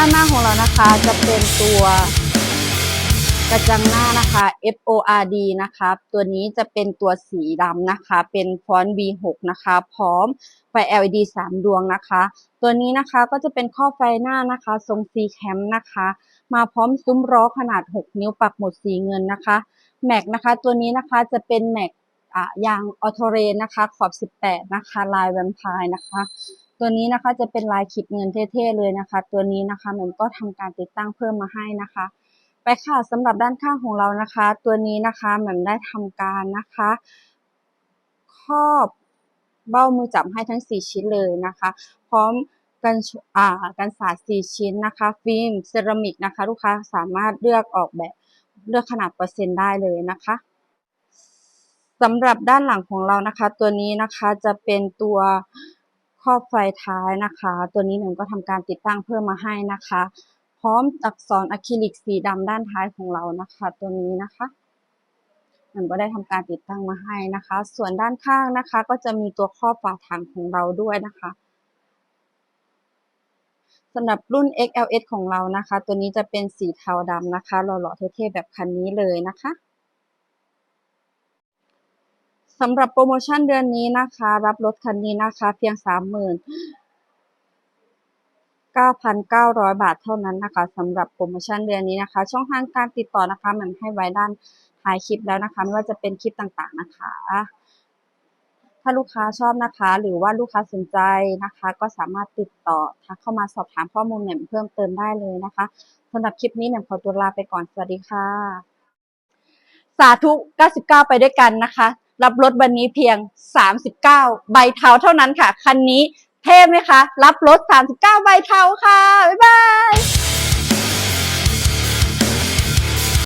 านหน้าของเรานะคะจะเป็นตัวกระจังหน้านะคะ F O R D นะคะตัวนี้จะเป็นตัวสีดำนะคะ เป็นฟอนต์ V6 นะคะ พร้อมไฟ LED 3 ดวงนะคะ ตัวนี้นะคะก็จะเป็นข้อไฟหน้านะคะ ทรง C cam นะคะ มาพร้อมซุ้มล้อขนาด 6 นิ้วปักหมุดสีเงินนะคะ แม็กนะคะ ตัวนี้นะคะจะเป็นแม็กอ่ายางออโตเรนนะคะ ขอบ 18 นะคะ ลายแวมไพร์นะคะ ตัวนี้นะคะจะเป็นลายขีดเงินเท่ๆเลยนะคะ ตัวนี้นะคะมันก็ทำการติดตั้งเพิ่มมาให้นะคะ ไปค่ะสำหรับด้านข้างของเรานะคะ ตัวนี้นะคะหม่มได้ทำการนะคะครอบเบ้ามือจับให้ทั้ง 4 ชิ้นเลยนะคะ พร้อมกันอ่ากันสาด4ชิ้นนะคะ ฟิล์มเซรามิกนะคะ ลูกค้าสามารถเลือกออกแบบเลือกขนาดเปอร์เซ็นต์ได้เลยนะคะสำหรับด้านหลังของเรานะคะ ตัวนี้นะคะจะเป็นตัว รอบไฟท้ายนะคะ ตัวนี้หนึ่งก็ทำการติดตั้งเพิ่มมาให้นะคะ พร้อมอักษรอะคริลิกสีดำด้านท้ายของเรานะคะ ตัวนี้นะคะมันก็ได้ทำการติดตั้งมาให้นะคะ ส่วนด้านข้างนะคะ ก็จะมีตัวครอบฝาถังของเราด้วยนะคะสำหรับรุ่น XLS ของเรานะคะ ตัวนี้จะเป็นสีเทาดำนะคะ หล่อๆเท่ๆแบบคันนี้เลยนะคะ สำหรับโปรโมชั่นเดือนนี้นะคะ รับรถคันนี้นะคะ เพียง30,000 9,900บาทเท่านั้นนะคะสำหรับโปรโมชั่นเดือนนี้นะคะ ช่องทางการติดต่อนะคะแหม่มให้ไว้ด้านท้ายคลิปแล้วนะคะ ไม่ว่าจะเป็นคลิปต่างๆนะคะ ถ้าลูกค้าชอบนะคะ หรือว่าลูกค้าสนใจนะคะ ก็สามารถติดต่อทักเข้ามาสอบถามข้อมูลแหม่มเพิ่มเติมได้เลยนะคะสำหรับคลิปนี้แหม่มขอตัวลาไปก่อนสวัสดีค่ะ สาธุ 99 ไปด้วยกันนะคะ รับรถวันนี้เพียง 39 ใบเทาเท่านั้นค่ะ คันนี้เท่ไหมคะ รับรถ 39 ใบเทาค่ะ บ๊ายบาย